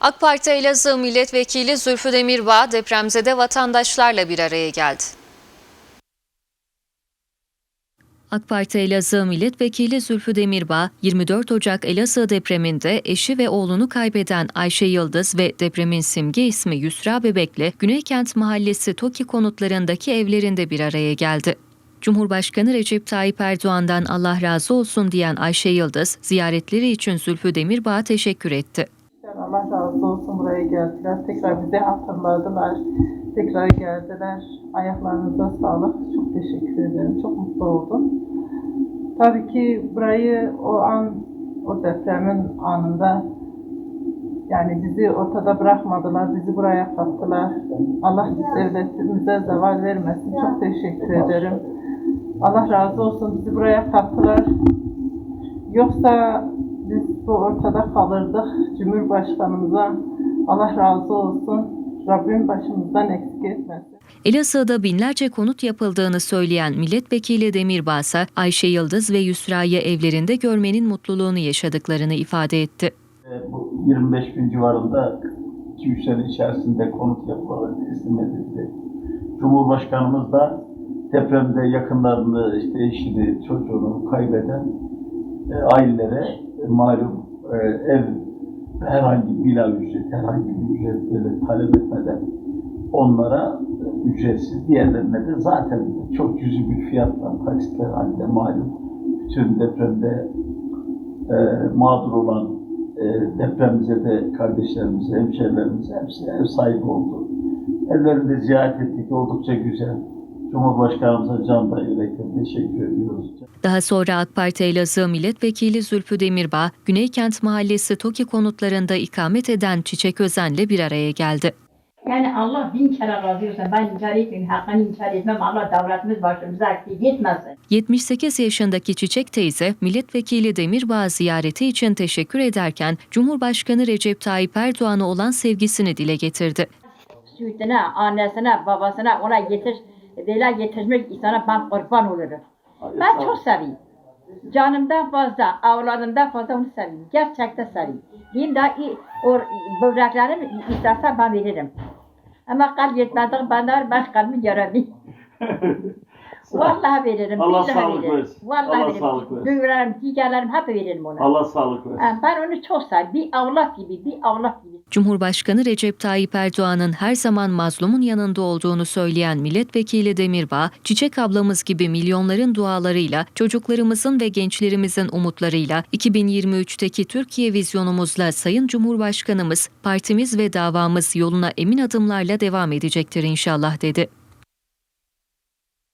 AK Parti Elazığ Milletvekili Zülfü Demirbağ depremzede vatandaşlarla bir araya geldi. AK Parti Elazığ Milletvekili Zülfü Demirbağ, 24 Ocak Elazığ depreminde eşi ve oğlunu kaybeden Ayşe Yıldız ve depremin simge ismi Yusra Bebek'le Güneykent Mahallesi TOKİ konutlarındaki evlerinde bir araya geldi. Cumhurbaşkanı Recep Tayyip Erdoğan'dan Allah razı olsun diyen Ayşe Yıldız, ziyaretleri için Zülfü Demirbağ'a teşekkür etti. Razı olsun buraya geldiler. Tekrar bizi hatırladılar. Tekrar geldiler. Ayaklarınıza sağlık. Çok teşekkür ederim. Çok mutlu oldum. Tabii ki burayı o an, o depremin anında yani bizi ortada bırakmadılar. Bizi buraya kattılar. Allah devletimize zeval vermesin. Çok teşekkür ederim. Allah razı olsun. Bizi buraya kattılar. Yoksa biz bu ortada kalırdık. Cumhurbaşkanımıza Allah razı olsun. Rabbim başımızdan eksik etmesin. Elazığ'da binlerce konut yapıldığını söyleyen milletvekili Demirbağ ise Ayşe Yıldız ve Yusra'yı evlerinde görmenin mutluluğunu yaşadıklarını ifade etti. Bu 25 gün civarında 2-3 sene içerisinde konut yapılarak teslim edildi. Cumhurbaşkanımız da depremde yakınlarını, işte eşini, çocuğunu kaybeden e, ailelere malum e, ev herhangi bina ücret, herhangi bir ücretleri talep etmeden onlara ücretsiz, diğerlerine de zaten çok cüzi bir fiyatla taksitler halinde malum bütün depremde e, mağdur olan e, depremize de kardeşlerimize, hemşehrilerimize hepsi ev sahibi oldu. Evlerinde ziyaret ettik, oldukça güzel. Cumhurbaşkanımıza can da yürekten teşekkür ediyoruz. Daha sonra AK Parti Elazığ Milletvekili Zülfü Demirbağ, Güneykent Mahallesi TOKİ konutlarında ikamet eden Çiçek Özen'le bir araya geldi. Yani Allah bin kere razı olsun. Ben inkar etmiyorum. Hakkını inkar etmem. Allah devletimiz başımıza eksik etmesin. 78 yaşındaki Çiçek teyze, milletvekili Demirbağ ziyareti için teşekkür ederken Cumhurbaşkanı Recep Tayyip Erdoğan'a olan sevgisini dile getirdi. Sütüne, annesine, babasına ona getir, böyle getirmek insana ben kurban olurum. Ben çok seviyorum. Canımdan fazla, avladımdan fazla onu seviyorum. Gerçekten seviyorum. Diyeyim daha o böbreklerim istersen ben veririm. Ama kalp yetmezdi, ben de ben kalbimi göremiyorum. Vallahi veririm. Allah billahi sağlık veririm. versin. Vallahi Allah veririm. sağlık versin. Böbreklerim, ciğerlerim hep veririm ona. Allah sağlık versin. Ha, Ben onu çok seviyorum. Bir avlat gibi, bir avlat gibi. Cumhurbaşkanı Recep Tayyip Erdoğan'ın her zaman mazlumun yanında olduğunu söyleyen milletvekili Demirbağ, Çiçek ablamız gibi milyonların dualarıyla, çocuklarımızın ve gençlerimizin umutlarıyla 2023'teki Türkiye vizyonumuzla Sayın Cumhurbaşkanımız, partimiz ve davamız yoluna emin adımlarla devam edecektir inşallah dedi.